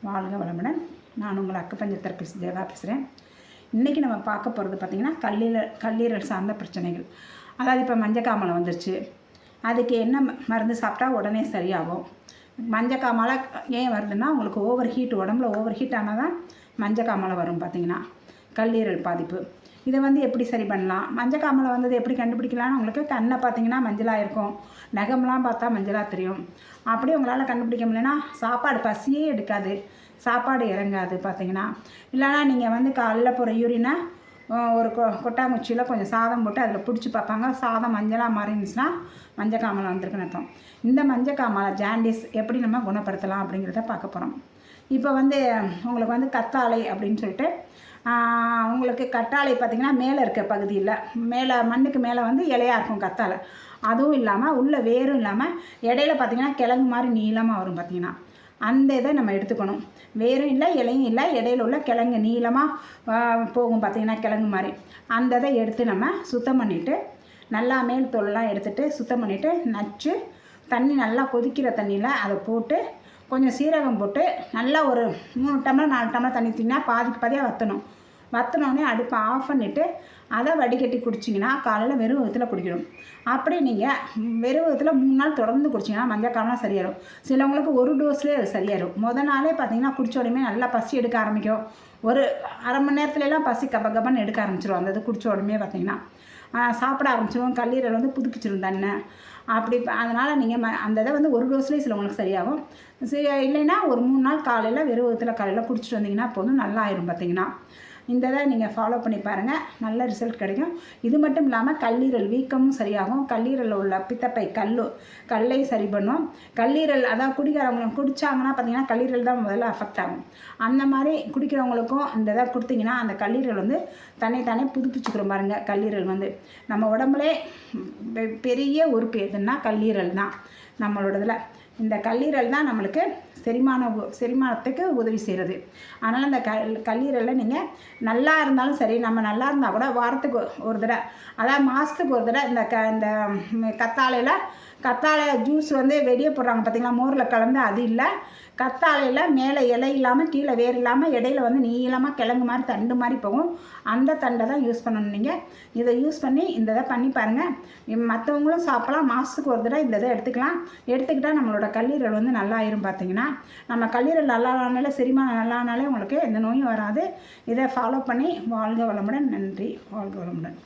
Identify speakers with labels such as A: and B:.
A: வாழ்க வளமுடன். நான் உங்கள் அக்குப்பஞ்ச தெரபிஸ்ட் தேவா பேசுகிறேன். இன்றைக்கி நம்ம பார்க்க போகிறது பார்த்திங்கன்னா கல்லீரல் கல்லீரல் சார்ந்த பிரச்சனைகள். அதாவது இப்போ மஞ்சக்காமலை வந்துருச்சு. அதுக்கு என்ன ம- மருந்து சாப்பிட்டா உடனே சரியாகும். மஞ்சக்காமலை ஏன் வருதுன்னா உங்களுக்கு ஓவர் ஹீட் உடம்புல ஓவர் ஹீட் ஆனால் தான் மஞ்சக்காமலை வரும் பார்த்திங்கன்னா. கல்லீரல் பாதிப்பு. இதை வந்து எப்படி சரி பண்ணலாம்? மஞ்சக்காமலை வந்தது எப்படி கண்டுபிடிக்கலாம்னு உங்களுக்கு கண்ணை பார்த்தீங்கன்னா மஞ்சளாக இருக்கும். நகம்லாம் பார்த்தா மஞ்சளாக தெரியும். அப்படி உங்களால் கண்டுபிடிக்க முடியலன்னா சாப்பாடு பசியே எடுக்காது. சாப்பாடு இறங்காது பார்த்தீங்கன்னா. இல்லைன்னா நீங்கள் வந்து காலைல போகிற யூரினை ஒரு கொ கொட்டாங்குச்சியில் கொஞ்சம் சாதம் போட்டு அதில் பிடிச்சி பார்ப்பாங்க. சாதம் மஞ்சளாக மாறி இருந்துச்சுன்னா மஞ்சக்காமலை வந்திருக்குன்னு அர்த்தம். இந்த மஞ்சள் காமலை ஜாண்டிஸ் எப்படி நம்ம குணப்படுத்தலாம் அப்படிங்கிறத பார்க்க போகிறோம் இப்போ வந்து உங்களுக்கு வந்து கத்தாழை அப்படின்னு சொல்லிட்டு உங்களுக்கு கற்றாழை பார்த்திங்கன்னா மேலே இருக்க பகுதியில் மேலே மண்ணுக்கு மேலே வந்து இலையா இருக்கும் கத்தாழை அதுவும் இல்லாமல் உள்ள வேரும் இல்லாமல் இடையில பார்த்திங்கன்னா கிழங்கு மாதிரி நீளமாக வரும் பார்த்திங்கன்னா. அந்த இதை நம்ம எடுத்துக்கணும். வேரும் இல்லை இலையும் இல்லை இடையில உள்ள கிழங்கு நீளமாக போகும் பார்த்திங்கன்னா கிழங்கு மாதிரி. அந்த இதை எடுத்து நம்ம சுத்தம் பண்ணிவிட்டு நல்லா மேல் தோலெல்லாம் எடுத்துகிட்டு சுத்தம் பண்ணிவிட்டு நச்சு தண்ணி நல்லா கொதிக்கிற தண்ணியில் அதை போட்டு கொஞ்சம் சீரகம் போட்டு நல்லா ஒரு மூணு டம்ளர் நாலு டம்ளர் தண்ணி ஊற்றினா பாதிக்கு பாதியாக வற்றணும் வற்றினோடனே அடுப்பை ஆஃப் பண்ணிவிட்டு அதை வடிகட்டி குடிச்சிங்கன்னா காலையில் வெறும் விதத்தில் குடிக்கணும். அப்படி நீங்கள் வெறும் விதத்தில் மூணு நாள் தொடர்ந்து குடிச்சிங்கன்னா மஞ்சக்காமலாம் சரியாயிடும் சிலவங்களுக்கு ஒரு டோஸ்லேயே அது சரியாயிடும் முத நாளே பார்த்தீங்கன்னா குடிச்ச உடனே நல்லா பசி எடுக்க ஆரம்பிக்கும். ஒரு அரை மணி நேரத்துலலாம் பசி கப கபன்னு எடுக்க ஆரம்பிச்சிடும் அந்த இது குடித்த உடனே பார்த்தீங்கன்னா சாப்பிட ஆரம்பிச்சிடும் கல்லீரல் வந்து புதுப்பிச்சிடும் தன்னை. அப்படி அதனால் நீங்கள் ம அந்த இதை வந்து ஒரு டோஸ்லேயே சிலவங்களுக்கு சரியாகும். சரி இல்லைன்னா ஒரு மூணு நாள் காலையில் வெறும் வகுத்தில் காலையில் குடிச்சிட்டு வந்தீங்கன்னா போதும் நல்லா ஆயிரும் பார்த்தீங்கன்னா இந்த இதை நீங்கள் ஃபாலோ பண்ணி பாருங்கள் நல்ல ரிசல்ட் கிடைக்கும். இது மட்டும் இல்லாமல் கல்லீரல் வீக்கமும் சரியாகும். கல்லீரலில் உள்ள பித்தப்பை கல்லு கல்லை சரி பண்ணும். கல்லீரல் அதாவது குடிக்கிறவங்க குடித்தாங்கன்னா பார்த்தீங்கன்னா கல்லீரல் தான் முதல்ல அஃபெக்ட் ஆகும். அந்த மாதிரி குடிக்கிறவங்களுக்கும் இந்த இதை கொடுத்தீங்கன்னா அந்த கல்லீரல் வந்து தன்னை தானே புதுப்பிச்சுக்கிறோம் பாருங்கள் கல்லீரல் வந்து நம்ம உடம்புலே பெ- பெரிய உறுப்பு எதுன்னா கல்லீரல் தான். நம்மளோட இதில் இந்த கல்லீரல் தான் நம்மளுக்கு செரிமான செரிமானத்துக்கு உதவி செய்கிறது அதனால் இந்த க கல்லீரலில் நீங்கள் நல்லா இருந்தாலும் சரி நம்ம நல்லா இருந்தால் கூட வாரத்துக்கு ஒரு தடவை அதாவது மாதத்துக்கு ஒரு தடவை இந்த க இந்த கத்தாழையில் கத்தாழை ஜூஸ் வந்து வெளியே போடுறாங்க பார்த்தீங்களா மோரில் கலந்து அது இல்லை. கத்தாழையில் மேலே இலை இல்லாமல் கீழே வேர் இல்லாமல் இடையில வந்து நீளமாக கிழங்கு மாதிரி தண்டு மாதிரி போகும். அந்த தண்டை தான் யூஸ் பண்ணணும் நீங்கள் இதை யூஸ் பண்ணி இந்த இதை பண்ணி பாருங்கள் மற்றவங்களும் சாப்பிடலாம். மாதத்துக்கு ஒரு தடவை இந்த இதை எடுத்துக்கலாம். எடுத்துக்கிட்டால் நம்மளோட கல்லீரல் வந்து நல்லா ஆயிரும் பார்த்தீங்கன்னா நம்ம கல்லீரல் நல்லா ஆனாலே செரிமானம் நல்லா ஆனாலே உங்களுக்கு எந்த நோயும் வராது. இதை ஃபாலோ பண்ணி வாழ்க வளமுடன். நன்றி. வாழ்க வளமுடன்.